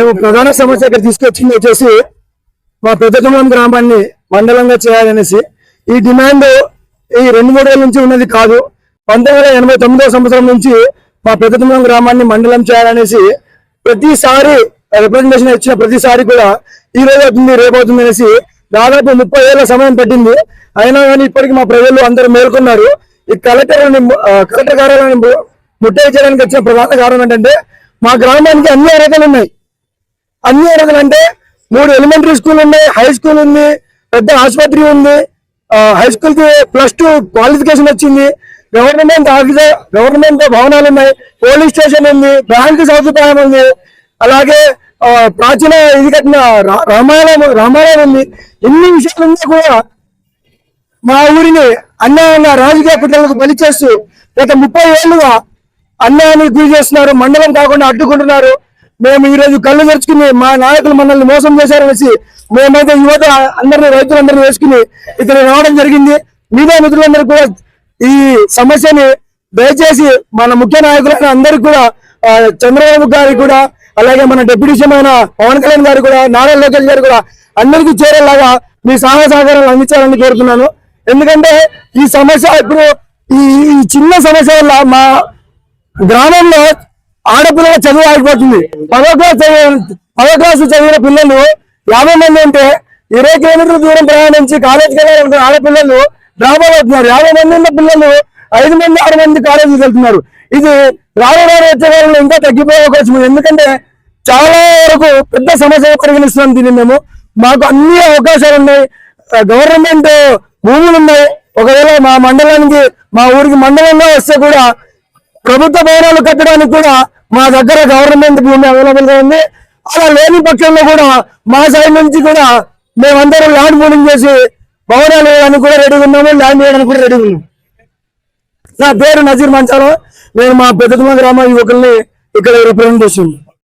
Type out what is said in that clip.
మేము ప్రధాన సమస్య ఇక్కడ తీసుకొచ్చింది వచ్చేసి మా పెద్దతుమ్మం గ్రామాన్ని మండలంగా చేయాలనేసి. ఈ డిమాండ్ ఈ రెండు మూడు నుంచి ఉన్నది కాదు. పంతొమ్మిది ఎనభై తొమ్మిదో సంవత్సరం నుంచి మా పెద్దతుమ్మం గ్రామాన్ని మండలం చేయాలనేసి ప్రతిసారి రిప్రజెంటేషన్ ఇచ్చిన ప్రతిసారి కూడా ఈ రోజు అవుతుంది రేపు అవుతుంది అనేసి దాదాపు ముప్పై ఏళ్ళ సమయం పట్టింది. అయినా కానీ ఇప్పటికీ మా ప్రజలు అందరూ మేల్కొన్నారు. ఈ కలెక్టర్ కలెక్టర్ కార్యాలయాన్ని ము- చేయడానికి వచ్చిన ప్రధాన కారణం ఏంటంటే మా గ్రామానికి అన్ని అర్హతలు ఉన్నాయి. అన్ని అర్హతలు మూడు ఎలిమెంటరీ స్కూల్ ఉన్నాయి హై స్కూల్ ఉంది పెద్ద ఆసుపత్రి ఉంది. హై స్కూల్కి ప్లస్ టూ క్వాలిఫికేషన్ వచ్చింది. గవర్నమెంట్ ఆఫీసర్ గవర్నమెంట్ భవనాలు ఉన్నాయి. పోలీస్ స్టేషన్ ఉంది బ్యాంకు సదుపాయం ఉంది. అలాగే ప్రాచీన ఇది కట్టిన రా- రామాలయం రామాలయం ఉంది. ఎన్ని విషయాలున్నా కూడా మా ఊరిని అన్యాయంగా రాజకీయ కుట్రలకు బలి చేస్తూ గత ముప్పై ఏళ్ళుగా అన్యాయానికి గురి చేస్తున్నారు. మండలం కాకుండా అడ్డుకుంటున్నారు. మేము ఈ రోజు కళ్ళు తెరుచుకుని మా నాయకులు మనల్ని మోసం చేశారనేసి మేమైతే యువత అందరినీ రైతులందరినీ వేసుకుని ఇక్కడ రావడం జరిగింది. మీడియా మిత్రులందరూ కూడా ఈ సమస్యని దయచేసి మన ముఖ్య నాయకులైన అందరికి కూడా చంద్రబాబు గారికి కూడా అలాగే మన డిప్యూటీ సీఎం అయిన పవన్ కళ్యాణ్ గారు కూడా నారా లోకేష్ గారు కూడా అందరికీ చేరేలాగా మీ సహాయ సహకారాలు అందించాలని కోరుతున్నాను. ఎందుకంటే ఈ సమస్య ఇప్పుడు ఈ ఈ చిన్న సమస్య వల్ల మా గ్రామంలో ఆడపిల్లల చదువు ఆగిపోతుంది పదో క్లాస్ పదో క్లాస్ చదివిన పిల్లలు యాభై మంది ఉంటే ఇరవై కిలోమీటర్ల దూరం ప్రయాణించి కాలేజీకి వెళ్ళాలంటే ఆడపిల్లలు డ్రాప్ అవుతున్నారు యాభై మంది ఉన్న పిల్లలు ఐదు మంది ఆరు మంది కాలేజీకి వెళ్తున్నారు. ఇది రాను రాను వచ్చే కాలంలో ఇంకా తగ్గిపోయే అవకాశం ఉంది. ఎందుకంటే చాలా వరకు పెద్ద సమస్య పరిగణిస్తున్నాం దీన్ని మేము. మాకు అన్ని అవకాశాలు ఉన్నాయి. గవర్నమెంట్ భూములు ఉన్నాయి. ఒకవేళ మా మండలానికి మా ఊరికి మండలంలో వస్తే కూడా ప్రభుత్వ భవనాలు కట్టడానికి కూడా మా దగ్గర గవర్నమెంట్ భూమి అవైలబుల్గా ఉంది. అలా లేని పక్షంలో కూడా మా సైడ్ నుంచి కూడా మేమందరం ల్యాండ్ పూలింగ్ చేసి భవనాలు వేయడానికి కూడా రెడీగా ఉన్నాము ల్యాండ్ వేయడానికి కూడా రెడీగా ఉన్నాము. నా పేరు నజీర్ మంచాలం. నేను మా పెద్దతుమ్మ గ్రామ యువకుల్ని ఇక్కడ రిప్రజెంట్ చేసింది